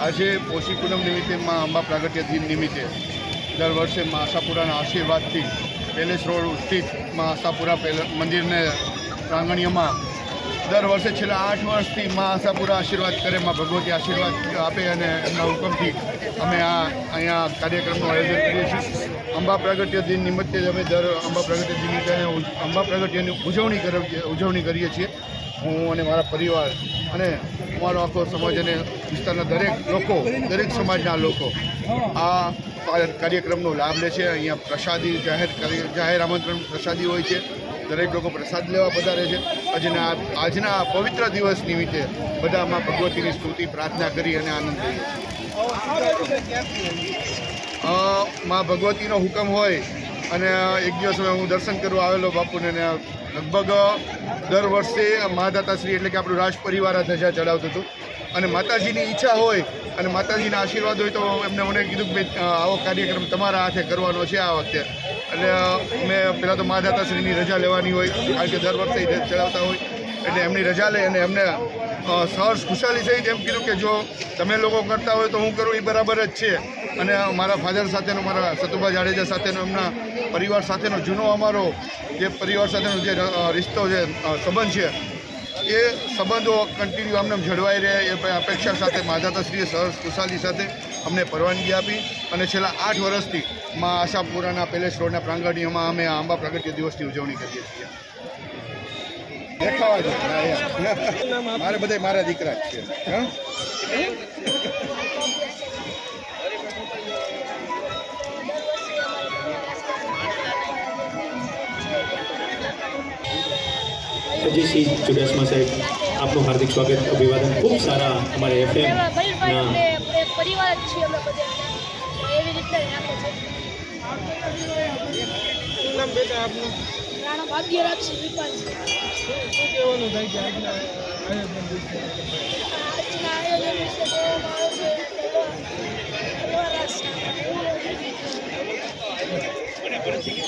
આજે પોષી પૂનમ નિમિત્તે માં અંબા પ્રાગટ્ય દિન નિમિત્તે દર વર્ષે મા આશાપુરાના આશીર્વાદથી પેલેસ રોડ સ્થિત મા આશાપુરા મંદિરને પ્રાંગણીયમાં દર વર્ષે છેલ્લા આઠ વર્ષથી મા આશાપુરા આશીર્વાદ કરે, મા ભગવતી આશીર્વાદ આપે અને એમના હુકમથી અમે આ અહીંયા કાર્યક્રમનું આયોજન કરીએ છીએ. અંબા પ્રાગટ્ય દિન નિમિત્તે અમે દર અંબા પ્રાગટ્ય દિન નિમિત્તે અંબા પ્રાગટ્યની ઉજવણી ઉજવણી કરીએ છીએ. હું અને મારા પરિવાર અને અમારો આખો સમાજ અને વિસ્તારના દરેક લોકો, દરેક સમાજના લોકો આ કાર્યક્રમનો લાભ લે છે. અહીંયા પ્રસાદી જાહેર જાહેર આમંત્રણ પ્રસાદી હોય છે. દરેક લોકો પ્રસાદ લેવા પધારે છે. આજના આજના પવિત્ર દિવસ નિમિત્તે બધા માં ભગવતીની સ્તુતિ, પ્રાર્થના કરી અને આનંદ લઈએ મા ભગવતીનો હુકમ હોય અને એક દિવસ હું દર્શન કરવા આવેલો બાપુને લગભગ દર વર્ષે મહાદાતાશ્રી એટલે કે આપણું રાજ પરિવાર આ ધજા ચડાવતું હતું. અને માતાજીની ઈચ્છા હોય અને માતાજીના આશીર્વાદ હોય તો એમને મને કીધું કે આવો કાર્યક્રમ તમારા હાથે કરવાનો છે આ વખતે. એટલે મેં પહેલાં તો મહાદાતાશ્રીની રજા લેવાની હોય, કારણ કે દર વર્ષે ચડાવતા હોય. એટલે એમની રજા લઈ અને એમને સહર્ષ ખુશાલી સહિત એમ કીધું કે જો તમે લોકો કરતા હોય તો હું કરું, એ બરાબર જ છે. અને મારા ફાધર સાથેનો, મારા સતુભા જાડેજા સાથેનો, એમના પરિવાર સાથેનો, જૂનો અમારો જે પરિવાર સાથેનો જે રિશ્તો છે સંબંધ છે, એ સંબંધો કન્ટિન્યુ અમને જળવાઈ રહે, એ અપેક્ષા સાથે માધાતાશ્રીએ સહર્ષ ખુશાલી સાથે અમને પરવાનગી આપી અને છેલ્લા આઠ વર્ષથી માં આશાપુરાના પેલેસ રોડના પ્રાંગણીઓમાં અમે આંબા પ્રાગટ્ય દિવસની ઉજવણી કરીએ છીએ. મારે બધા મારા દીકરા જ છે. અજયસિંહ ચુડાસમા સાહેબ આપનું હાર્દિક સ્વાગત અભિવાદન. ખૂબ સારા અમારે એફએમ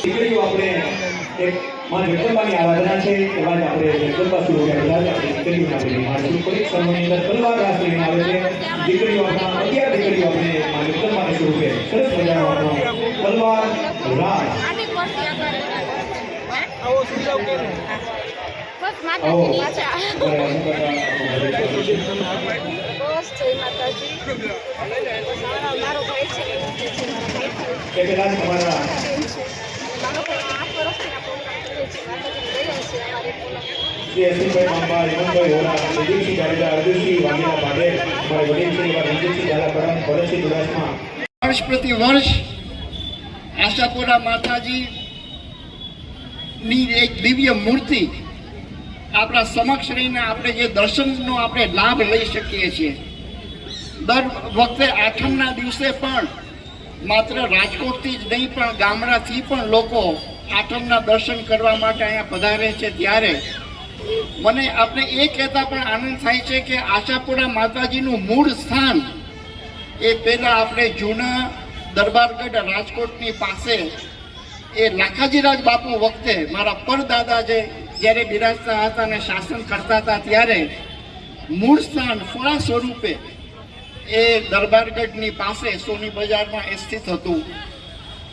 દીકરીઓ આપણે પરિવાર છે આવે માં જગદંબાની આરાધના છે. એવા જ આપણે જગદંબા સ્વરૂપે બધા જ આપણે દીકરીઓને આપણે નિહાળ સ્વરૂપે સર્વની અંદર તલવાર રાસ લઈને આવે છે. દીકરીઓ આપણા અગિયાર દીકરીઓ આપણે માં જગદંબાના સ્વરૂપે સરસ મજાનો આપણો તલવાર રાસ. આની પરથી આપણે બસ માતાજીની ઈચ્છા. બસ જય માતાજી. મારો ભાઈ છે એ મારા ભાઈ છે એ તમારા મારો ભાઈ આઠ વર્ષથી આ પ્રોગ્રામ કરે છે માતાજી રહ્યા છે અમારી પ્રોગ્રામ વર્ષ પ્રતિ વર્ષ આશાપુરા માતાજી ની એક દિવ્ય મૂર્તિ આપણા સમક્ષ રહીને આપણે જે દર્શનનો આપણે લાભ લઈ શકીએ છીએ. દર વખતે આઠમના દિવસે પણ માત્ર રાજકોટથી જ નહીં, પણ ગામડાથી પણ લોકો આઠમના દર્શન કરવા માટે અહીંયા પધારે છે. ત્યારે મને આપણે એ કહેતા પણ આનંદ થાય છે કે આશાપુરા માતાજીનું મૂળ સ્થાન એ પહેલાં આપણે જૂના દરબારગઢ રાજકોટની પાસે એ લાખાજીરાજ બાપુ વખતે મારા પરદાદા જે જ્યારે બિરાજતા હતા અને શાસન કરતા હતા ત્યારે મૂળ સ્થાન ફળા સ્વરૂપે એ દરબારગઢની પાસે સોની બજારમાં એ સ્થિત હતું.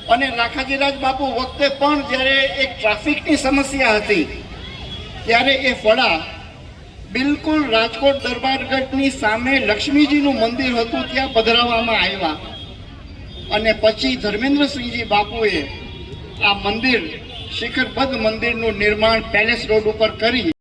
અને લાખાજીરાજ બાપુ વખતે પણ જ્યારે એક ટ્રાફિકની સમસ્યા હતી ત્યારે એ ફળા બિલકુલ રાજકોટ દરબારગઢની સામે લક્ષ્મીજીનું મંદિર હતું, ત્યાં પધરાવવામાં આવ્યા. અને પછી ધર્મેન્દ્રસિંહજી બાપુએ આ મંદિર, શિખરબદ્ધ મંદિરનું નિર્માણ પેલેસ રોડ ઉપર કરી.